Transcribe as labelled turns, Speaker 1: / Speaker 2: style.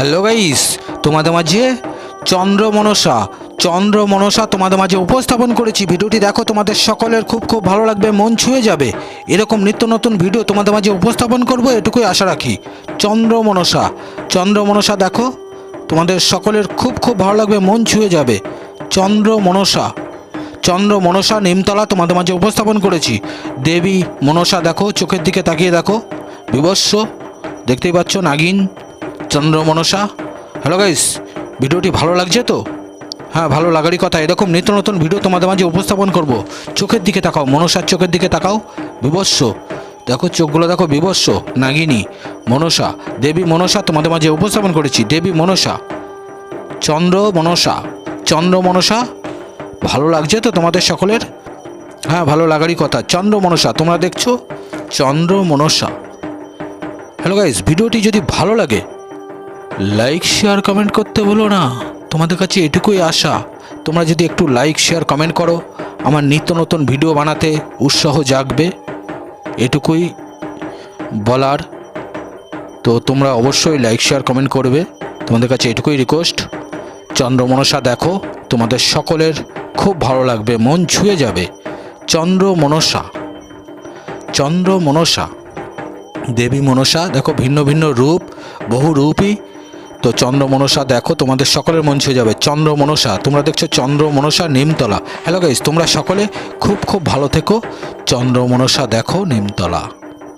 Speaker 1: Hello guys তোমাদের মাঝে চন্দ্র মনসা চন্দ্র মনসা তোমাদের মাঝে উপস্থাপন করেছি। ভিডিওটি দেখো, তোমাদের সকলের খুব খুব ভালো লাগবে, মন ছুঁয়ে যাবে। এরকম নিত্য নতুন ভিডিও তোমাদের মাঝে উপস্থাপন করব, এটুকুই আশা রাখি। চন্দ্র মনসা চন্দ্র মনসা দেখো, তোমাদের সকলের খুব খুব ভালো লাগবে, মন ছুঁয়ে যাবে। চন্দ্র মনসা চন্দ্র মনসা নিমতলা তোমাদের মাঝে উপস্থাপন করেছি। দেবী মনসা দেখো, চোখের দিকে তাকিয়ে দেখো। বিবস্ব দেখতেই পাচ্ছ নাগিন। চন্দ্র মনসা। হ্যালো গাইস ভিডিওটি ভালো লাগছে তো? হ্যাঁ ভালো লাগারই কথা। এরকম নিত্য নতুন ভিডিও তোমাদের মাঝে উপস্থাপন করব। চোখের দিকে তাকাও, মনসার চোখের দিকে তাকাও। বিবস্ব দেখো, চোখগুলো দেখো বিবস্ব নাগিনী, মনসা। দেবী মনসা তোমাদের মাঝে উপস্থাপন করেছি। দেবী মনসা। চন্দ্র মনসা। চন্দ্র মনসা। ভালো লাগছে তো তোমাদের সকলের? হ্যাঁ ভালো লাগারই কথা। চন্দ্র মনসা, তোমরা দেখছ? চন্দ্র মনসা। হ্যালো গাইস ভিডিওটি যদি ভালো লাগে লাইক শেয়ার কমেন্ট করতে বলো না। তোমাদের কাছে এটুকুই আশা। তোমরা যদি একটু লাইক শেয়ার কমেন্ট করো, আমার নিত্য নতুন ভিডিও বানাতে উৎসাহ জাগবে। এটুকুই বলার। তো তোমরা অবশ্যই লাইক শেয়ার কমেন্ট করবে। তোমাদের কাছে এটুকুই রিকোয়েস্ট চন্দ্রমনসা দেখো, তোমাদের সকলের খুব ভালো লাগবে, মন ছুঁয়ে যাবে। চন্দ্র মনসা চন্দ্র মনসা দেবী মনসা, দেখো ভিন্ন ভিন্ন রূপ বহু রূপই তো চন্দ্র মনসা দেখো, তোমাদের সকলের মন ছুঁয়ে যাবে। চন্দ্র মনসা তোমরা দেখছ চন্দ্র মনসা নিমতলা। হ্যালো গাইজ তোমরা সকলে খুব খুব ভালো থেকো। চন্দ্র মনসা দেখো নিমতলা।